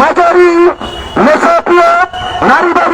হাজারি মেসাপিয়া নারীবাদ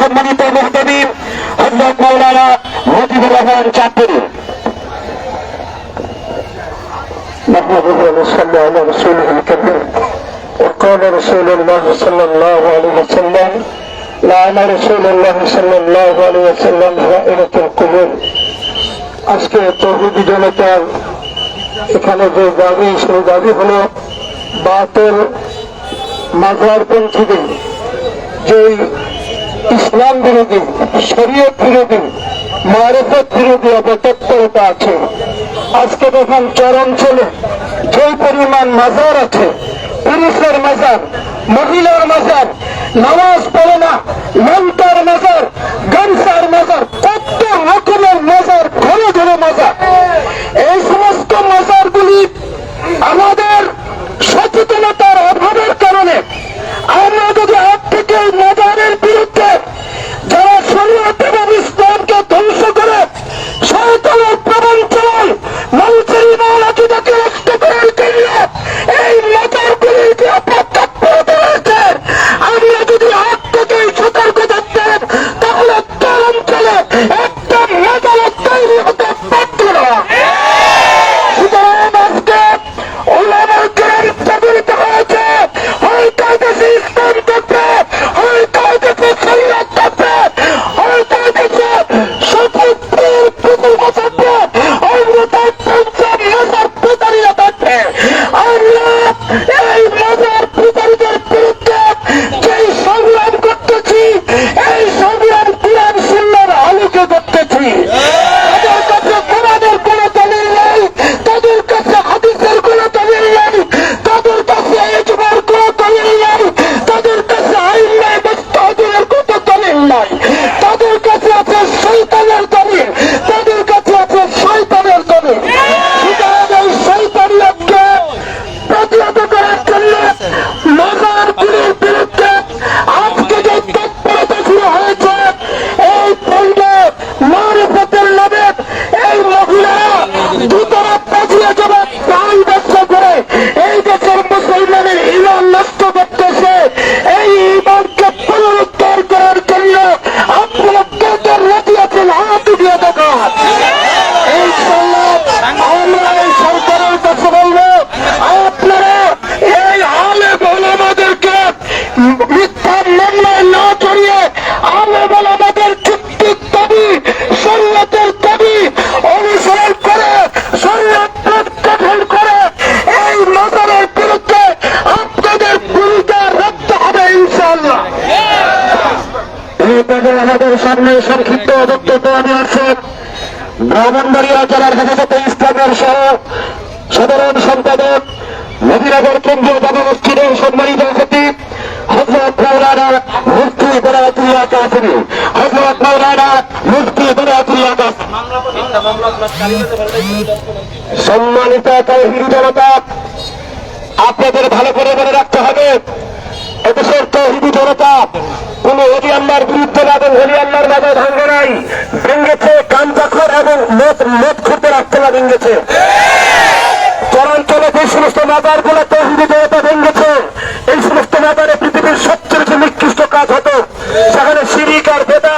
সম্মানিত মুহতবী হজরত মৌলানা মুজিবুর রহমান চাঁদপুরি نحمده ونصلي على رسوله الكريم وقال رسول الله صلى الله عليه وسلم لعن رسول الله صلى الله عليه وسلم رائلة القبور আজকে তহিদি জনতার এখানে যে দাবি সেই দাবি হলো বাতের মাজারপন্থীদের যেই ইসলাম বিরোধী, শরীয়ত বিরোধী, মারেফত বিরোধী অপতৎপরতা আছে। আজকে দেখুন চরাঞ্চলে যে পরিমাণ মাজার আছে, পুরুষের মাজার, মহিলার মাজার, নামাজ পড়ে না মন্তার মাজার গামসার মাজার 对对 ব্রাহ্মণবাড়িয়া জেলার হেফাজতে ইসলামের সহ সাধারণ সম্পাদক, নবীনগর কেন্দ্রীয় জনগোষ্ঠীদের সম্মানিত খতিব হজরত মৌলানা হজরত মৌলানা সম্মানিত হিন্দু জনতা, আপনাদের ভালো করে মনে রাখতে হবে এদেশের তহিদি জনতা, কোন হলি আল্লাহর বিরুদ্ধে এবং হলি আল্লাহর বাজার ভাঙ্গে নাই। ভেঙ্গেছে কাঞ্চাখর এবং মত মত খুঁজে রাখতে না ভেঙ্গেছে চরাঞ্চলে যে সমস্ত মাজারগুলো তহিদি জনতা ভেঙ্গেছে এই সমস্ত মাজারে পৃথিবীর সবচেয়ে বেশি নিকৃষ্ট কাজ হতো। সেখানে সিরিক আর বেদা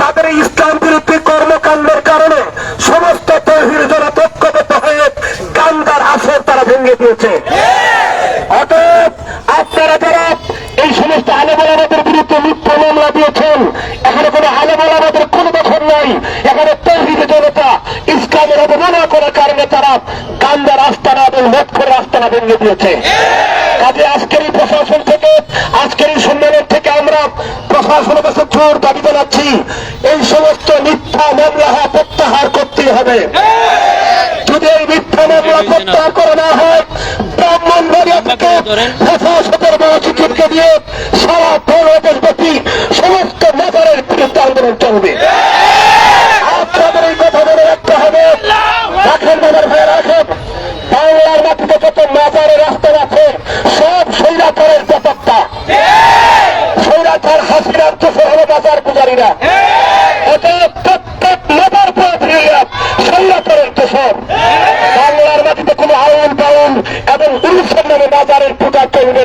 তাদের ইসলাম বিরোধী কর্মকাণ্ডের কারণে সমস্ত তহির যারা ঐক্যবদ্ধ হয়ে গান্দার আসর তারা ভেঙে দিয়েছে। অতএব আপনারা যারা এই সমস্ত আলেবল আমাদের বিরুদ্ধে মিথ্যা মামলা দিয়েছেন, এখানে কোনো আলেবল আমাদের কোনো দখল নাই। এখানে তহিদ জনতা ইসলামের অবমাননা করার কারণে তারা গান্দার আস্তানা এবং মৎখরের আস্তানা ভেঙে দিয়েছে। প্রশাসনের বছর জোর দাবি জানাচ্ছি এই সমস্ত মিথ্যা মামলা প্রত্যাহার করতে হবে। যদি এই মিথ্যা মামলা প্রত্যাহার করে না হয় ব্রাহ্মণ থেকে প্রশাসকের মহাসচিবকে দিয়ে সারা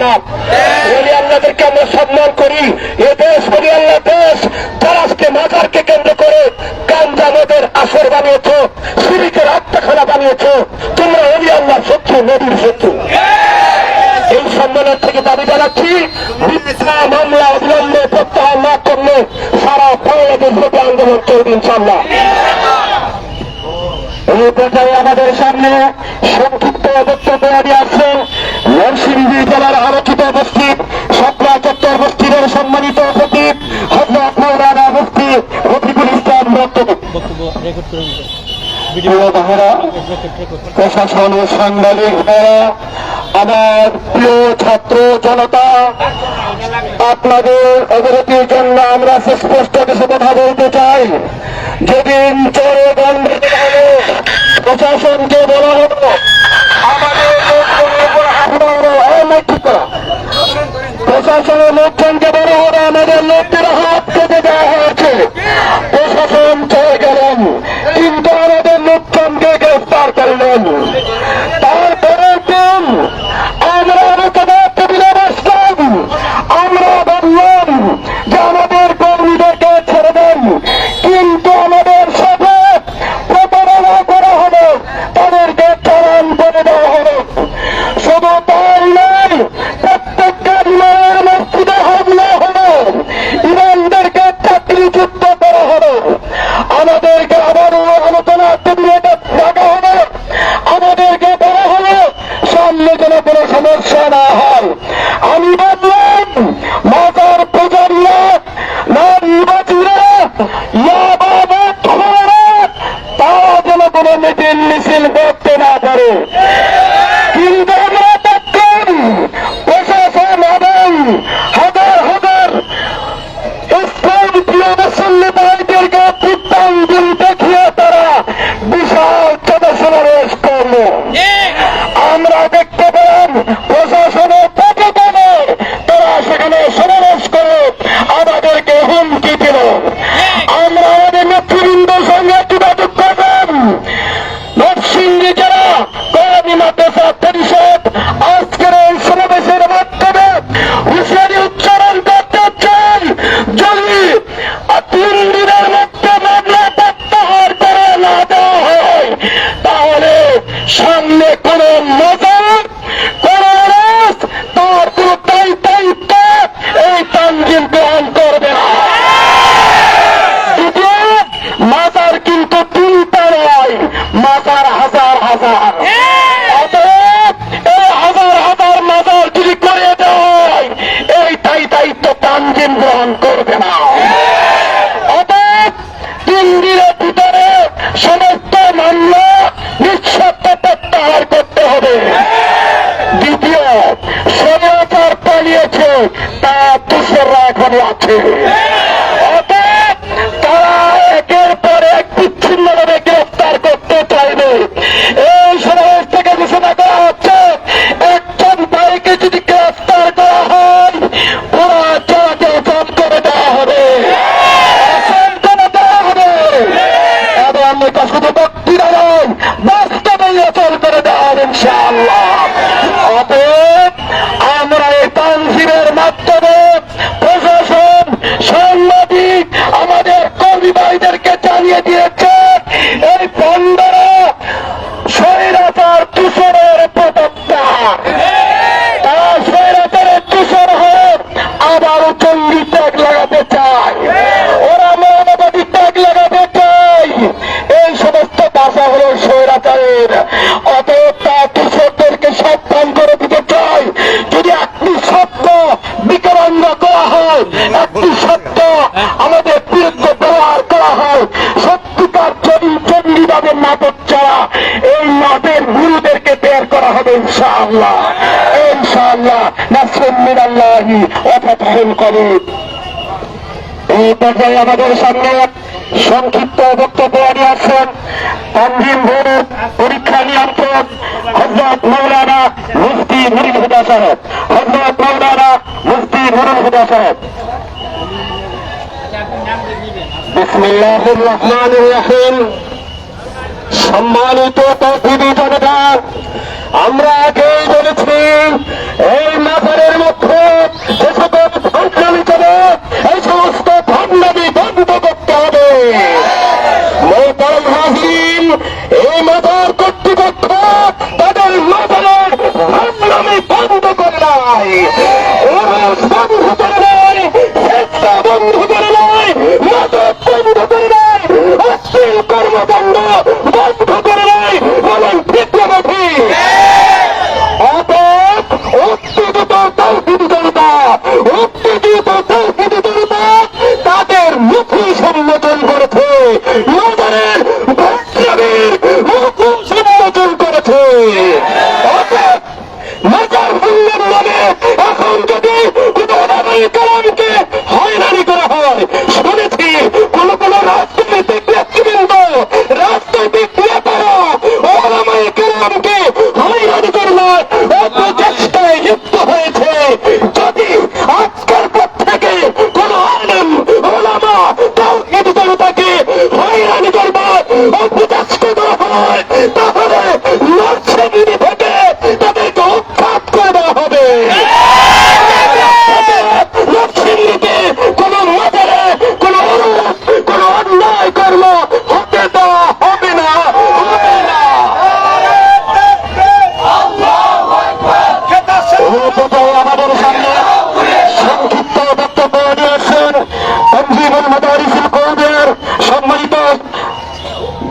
না আল্লাহদেরকে আমরা সম্মান করি। এ দেশ আল্লাহ দেশ, তারা আজকে মাজারকে কেন্দ্র করে আসর বানিয়েছ সিরিকের বানিয়েছ। তোমরা আল্লাহ শত্রু নদীর শত্রু। এই থেকে দাবি জানাচ্ছি, মিথ্যা মামলা অবিলম্বে প্রত্যাহার না করলে সারা বাংলাদেশ ব্যাপী আন্দোলন চলবে ইনশাল্লাহ এই পর্যায়ে আমাদের সামনে সংক্ষিপ্ত বক্তব্য নরসিংদী জেলার রেকর্ড করে নিতে প্রশাসন ও সাংবাদিক আমার প্রিয় ছাত্র জনতা আপনাদের অবগতির জন্য আমরা সুস্পষ্ট কিছু কথা বলতে চাই। যেদিন চোরে বন্ধ প্রশাসনকে বলা হলো আমাদের প্রশাসনের লোকজনকে বলা হলো আমাদের লোকদের হাত কেটে দেওয়া হয়েছে। প্রশাসন চলে も。কোনো সমস্যা না হয়। আমি বললাম চণ্ডীবাদের নাটক ছাড়া এই নাটের গুরুদেরকে বের করা হবে ইনশাআল্লাহ। ইনশাআল্লাহ। নাসরুল আল্লাহি অফাতহুল করিম এই পর্যায়ে আমাদের সামনে সংক্ষিপ্ত বক্তব্য নিয়ে আসছেন তানজিম বোর্ড পরীক্ষা নিয়ন্ত্রক হজরত মৌলানা মুফতি নুরুল হুদা সাহেব। হজরত মৌলানা মুফতি নুরুল হুদা সাহেব। বিসমিল্লাহির রহমানির রহিম। সম্মানিত তৌহিদি জনতা আমরা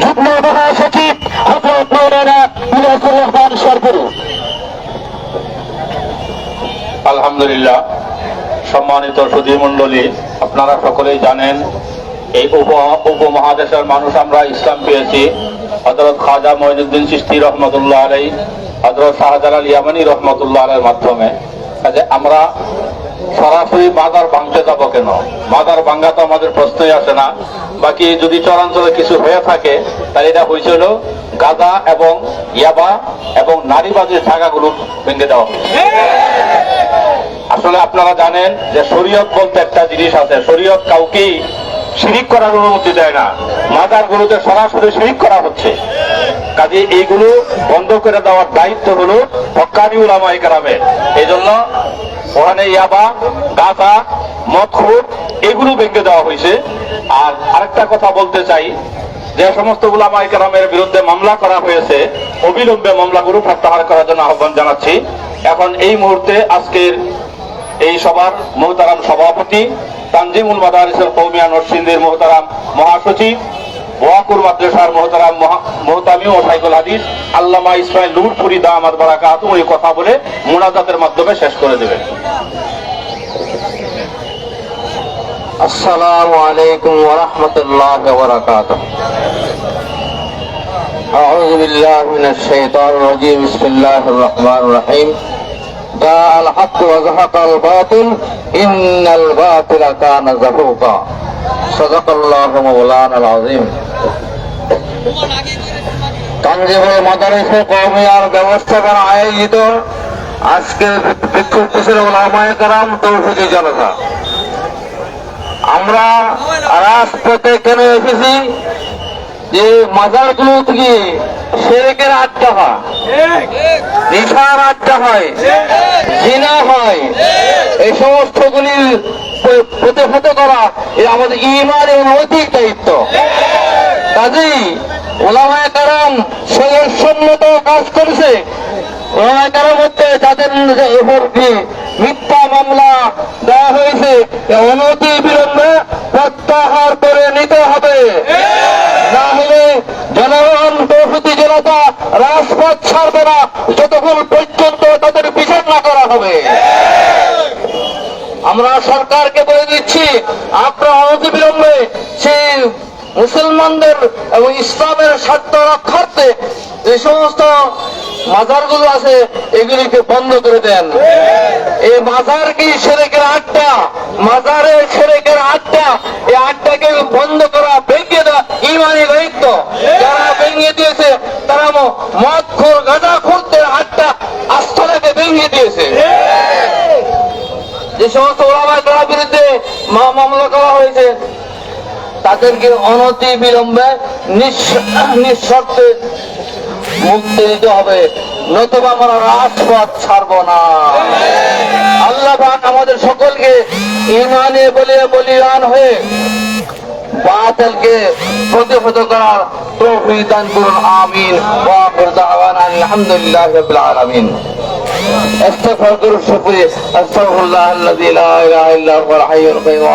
যুগ্ম আলহামদুলিল্লাহ, সম্মানিত সুধী মন্ডলী আপনারা সকলেই জানেন, এই উপ উপমহাদেশের মানুষ আমরা ইসলাম পেয়েছি। হজরত খাজা মঈনুদ্দিন চিস্তি রহমতুল্লাহ আলাই হজরত শাহজালাল ইয়ামানি রহমতুল্লাহ আলের মাধ্যমে। সরাসরি মাদার ভাঙতে যাব কেন? মাদার ভাঙ্গা তো আমাদের প্রশ্নই আসে না। বাকি যদি চরাঞ্চলে কিছু হয়ে থাকে, তাহলে এটা হয়েছিল গাদা এবং ইয়াবা এবং নারীবাদীর জায়গাগুলো ভেঙে দেওয়া আসলে আপনারা জানেন যে শরীয়ত বলতে একটা জিনিস আছে, শরীয়ত কাউকেই শিরিক করার অনুমতি দেয় না। মাদার গুরুতে সরাসরি শিরিক করা হচ্ছে। কাজে এইগুলো বন্ধ করে দেওয়ার দায়িত্ব হলো হকানি উলামাই কারামের। এই জন্য ওখানে ইয়াবা, গাঁজা, মদখুর, এগুলো ভেঙে দেওয়া হয়েছে। আর আরেকটা কথা বলতে চাই, যে সমস্ত উলামাই কারামের বিরুদ্ধে মামলা করা হয়েছে, অবিলম্বে মামলাগুলো প্রত্যাহার করার জন্য আহ্বান জানাচ্ছি। এখন এই মুহূর্তে আজকের এই সভার মোহতারাম সভাপতি, তানজিমুল মাদারিসুল কৌমিয়া নরসিংদীর মোহতারাম মহাসচিব ওয়াকুর মাদ্রাসার মোহতারাম মহা- মোহতামি ও সাইকুল হাদিস আল্লামা ইসমাইল নূরপুরি দামাত বারাকাত ওই কথা বলে মোনাজাতের মাধ্যমে শেষ করে দেবেন السلام عليكم ورحمة الله وبركاته أعوذ بالله من الشيطان الرجيم بسم الله الرحمن الرحيم جاء الحق وزهق الباطل إن الباطل كان زهوقا সদাকাল্লাহ মৌলান আল আজিম তাঞ্জিবুল মাদারিসে কৌমিয়ার ব্যবস্থাপনা আয়োজিত কেন এসেছি? যে মাজারগুলো থেকে হয়, জিনা হয়, এই সমস্তগুলির প্রতিহত করা, এ আমাদের ইমান নৈতিক দায়িত্ব। কাজেই ওলামায় কারণ স্বয়ংসম্মত কাজ করেছে। ওলামায় কারণ যাদের মিথ্যা মামলা দেওয়া হয়েছে অনতি বিলম্বে প্রত্যাহার করে নিতে হবে। না হলে জনগণ জনতা রাজপথ ছাড়বে না, যতক্ষণ পর্যন্ত তাদের বিচার না করা হবে। আমরা সরকারকে বলে দিচ্ছি, আপনারা অনতি মুসলমানদের এবং ইসলামের স্বার্থ রক্ষার্থে যে সমস্ত মাজারগুলো আছে, এগুলিকে বন্ধ করে দেন। এই মাজার কি সেরেকের আড্ডা? মাজারে সেরেকের আড্ডা, এই আড্ডাকে বন্ধ করা ভেঙে দেওয়া ইমানি দায়িত্ব। যারা ভেঙে দিয়েছে, তারা মদ খোর গাঁজা খুঁজতে আড্ডা আস্থাটাকে ভেঙে দিয়েছে। যে সমস্ত ওলামা করার বিরুদ্ধে মামলা করা হয়েছে, তাদেরকে অনতি বিলম্বে নিঃশর্তে মুক্তি দিতে হবে, নতুবা আমরা রাজপথ ছাড়ব না। আল্লাহ আমাদের সকলকে ইমানে বলে বলিয়ান হয়ে বাতিলকে প্রতিহত করার তৌফিক দান করুন, আমিন। আখির আলহামদুলিল্লাহি আলামিন। أستغفر الله الذي لا إله إلا هو الحي القيوم